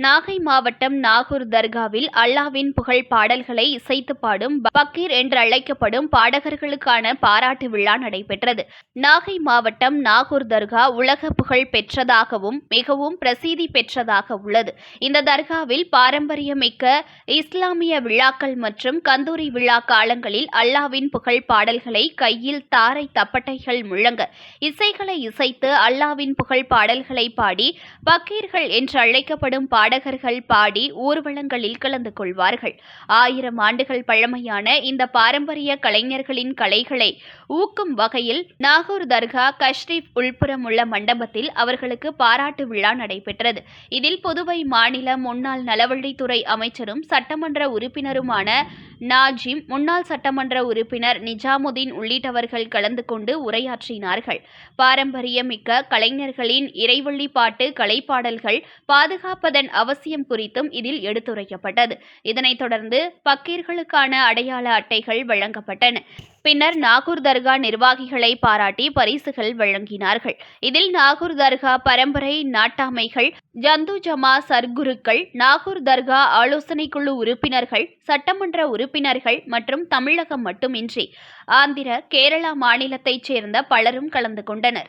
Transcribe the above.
Nagai மாவட்டம் நாகூர் தர்காவில் அல்லாவின் புகழ் பாடல்களை இசைத்து பாடும் பக்கீர் என்று அழைக்கப்படும் பாடகர்களுக்கான பாராட்டு விழா நடைபெற்றது. நாகை மாவட்டம் நாகூர் தர்கா உலக புகழ் பெற்றதாகவும் மிகவும் பிரசித்தி பெற்றதாக உள்ளது. இந்த தர்காவில் பாரம்பரியமிக்க இஸ்லாமிய விழாக்கள் மற்றும் கந்தூரி விழா காலங்களில் அல்லாவின் புகழ் பாடல்களை கையில் தாரை தப்பட்டைகள் முழங்க இசைகளை இசைத்து அல்லாவின் புகழ் பாடல்களை பாடி பக்கீர்கள் என்று அழைக்கப்படும் பாடகர்கள் பாடி ஊர்வலங்களில் கலந்து கொள்வார்கள். ஆயிரம் ஆண்டுகள் பழமையான இந்த பாரம்பரிய கலைஞர்களின் கலைகளை ஊக்கும் வகையில் நாகூர் தர்கா கஷ்ரீப் உள்புறம் உள்ள மண்டபத்தில் அவர்களுக்கு பாராட்டு விழா நடைபெற்றது. இதில் புதுவை மாநில முன்னாள் நலவழித்துறை அமைச்சரும் சட்டமன்ற உறுப்பினருமான நாஜிம் முன்னாள் சட்டமன்ற உறுப்பினர் நிஜாமுதீன் உள்ளிட்டவர்கள் கலந்து கொண்டு உரையாற்றினார்கள். பாரம்பரியமிக்க கலைஞர்களின் இறைவள்ளி பாட்டு கலைப்பாடல்கள் பாதுகாப்பதன் அவசியம் குறித்தும் இதில் எடுத்துரைக்கப்பட்டது. இதனைத் தொடர்ந்து பக்கீர்களுக்கான அடையாள அட்டைகள் வழங்கப்பட்டன. பின்னர் நாகூர் தர்கா நிர்வாகிகளை பாராட்டி பரிசுகள் வழங்கினார்கள். இதில் நாகூர் தர்கா பரம்பரை நாட்டாமைகள் ஜந்து ஜமா சர்க்குருக்கள் நாகூர் தர்கா ஆலோசனை குழு உறுப்பினர்கள் சட்டமன்ற உறுப்பினர்கள் மற்றும் தமிழகம் மட்டுமின்றி ஆந்திர கேரளா மாநிலத்தைச் சேர்ந்த பலரும் கலந்து கொண்டனர்.